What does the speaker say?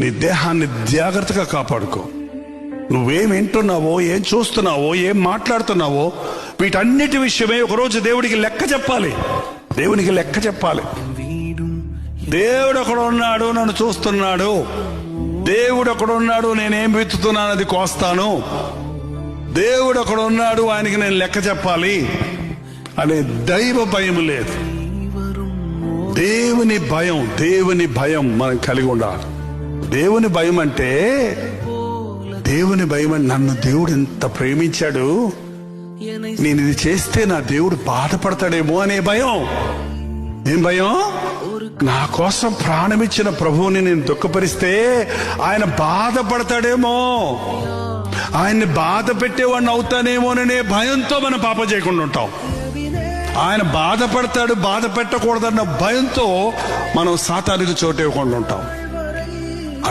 నీ దేహాన్ని జాగ్రత్తగా కాపాడుకో. నువ్వేం వింటున్నావో ఏం చూస్తున్నావో ఏం మాట్లాడుతున్నావో వీటన్నిటి విషయమే ఒకరోజు దేవుడికి లెక్క చెప్పాలి. దేవునికి లెక్క చెప్పాలి. దేవుడు ఒకడు ఉన్నాడు నన్ను చూస్తున్నాడు. దేవుడు ఒకడు ఉన్నాడు నేనేం విత్తుతున్నాను అది కోస్తాను. దేవుడు ఒకడు ఉన్నాడు ఆయనకి నేను లెక్క చెప్పాలి అనే దైవ భయం లేదు. దేవుని భయం దేవుని భయం మనం కలిగి ఉండాలి. దేవుని భయం అంటే దేవుని భయం అని నన్ను దేవుడు ఎంత ప్రేమించాడు? నేను ఇది చేస్తే నా దేవుడు బాధపడతాడేమో అనే భయం. ఏం భయం? నా కోసం ప్రాణమిచ్చిన ప్రభువుని నేను దుఃఖపరిస్తే ఆయన బాధపడతాడేమో. ఆయన్ని బాధ పెట్టేవాడిని అవుతానేమోననే భయంతో మనం పాప చేయకుండా ఉంటాం. ఆయన బాధపడతాడు బాధ పెట్టకూడదన్న భయంతో మనం సాతానికి చోటు ఇవ్వకుండా ఉంటాం.